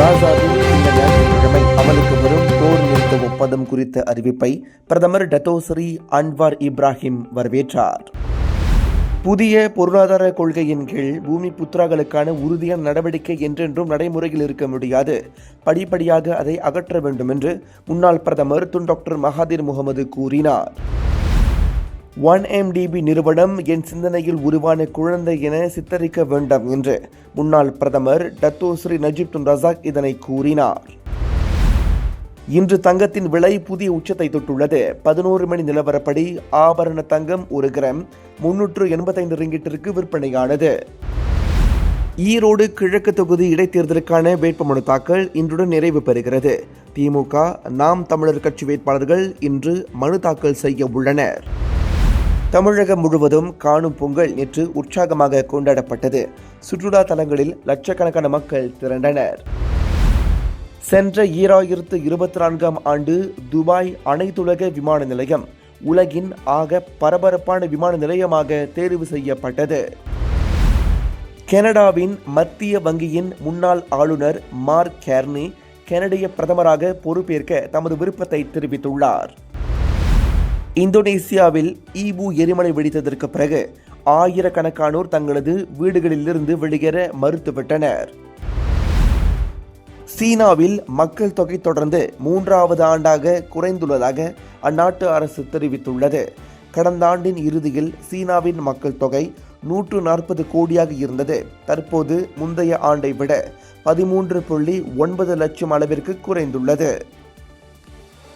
காசாவில் இந்த ஞாயிற்றுக்கிழமை அமலுக்கு வரும். போர் நிறுத்த ஒப்பந்தம் குறித்த அறிவிப்பை பிரதமர் டத்தோசரி அன்வார் இப்ராஹிம் வரவேற்றார். புதிய பொருளாதார கொள்கையின் கீழ் பூமி புத்ராக்களுக்கான உறுதியான நடவடிக்கை என்றென்றும் நடைமுறையில் இருக்க முடியாது. படிப்படியாக அதை அகற்ற வேண்டும் என்று முன்னாள் பிரதமர் துன் டாக்டர் மகாதீர் முகமது கூறினார். ஒன் எம்டிபி நிறுவனம் என் சிந்தனையில் உருவான குழந்தை என சித்தரிக்க வேண்டாம் என்று. முன்னாள் பிரதமர் டத்தோஸ்ரீ நஜீப் துன் ரசாக் இதனை கூறினார். இன்று தங்கத்தின் விலை புதிய உச்சத்தை தொட்டுள்ளது. பதினோரு மணி நிலவரப்படி ஆபரண தங்கம் ஒரு கிராம் முன்னூற்று எண்பத்தைந்து ரிங்கிட்டிற்கு விற்பனையானது. ஈரோடு கிழக்கு தொகுதி இடைத்தேர்தலுக்கான வேட்புமனு தாக்கல் இன்றுடன் நிறைவு பெறுகிறது. திமுக நாம் தமிழர் கட்சி வேட்பாளர்கள் இன்று மனு தாக்கல் செய்ய உள்ளனர். தமிழகம் முழுவதும் காணும் பொங்கல் நேற்று உற்சாகமாக கொண்டாடப்பட்டது. சுற்றுலா தலங்களில் லட்சக்கணக்கான மக்கள் திரண்டனர். சென்ற ஈராயிரத்து இருபத்தி நான்காம் ஆண்டு துபாய் அனைத்துலக விமான நிலையம் உலகின் ஆக பரபரப்பான விமான நிலையமாக தேர்வு செய்யப்பட்டது. கனடாவின் மத்திய வங்கியின் முன்னாள் ஆளுநர் மார்க் கேர்னி கனடிய பிரதமராக பொறுப்பேற்க தமது விருப்பத்தை தெரிவித்துள்ளார். இந்தோனேசியாவில் ஈபு எரிமலை வெடித்ததற்கு பிறகு ஆயிரக்கணக்கானோர் தங்களது வீடுகளிலிருந்து வெளியேற மறுத்துவிட்டனர். சீனாவில் மக்கள் தொகை தொடர்ந்து மூன்றாவது ஆண்டாக குறைந்துள்ளதாக அந்நாட்டு அரசு தெரிவித்துள்ளது. கடந்த ஆண்டின் இறுதியில் சீனாவின் மக்கள் தொகை நூற்று நாற்பது கோடியாக இருந்தது. தற்போது முந்தைய ஆண்டை விட பதிமூன்று புள்ளி ஒன்பது லட்சம் அளவிற்கு குறைந்துள்ளது.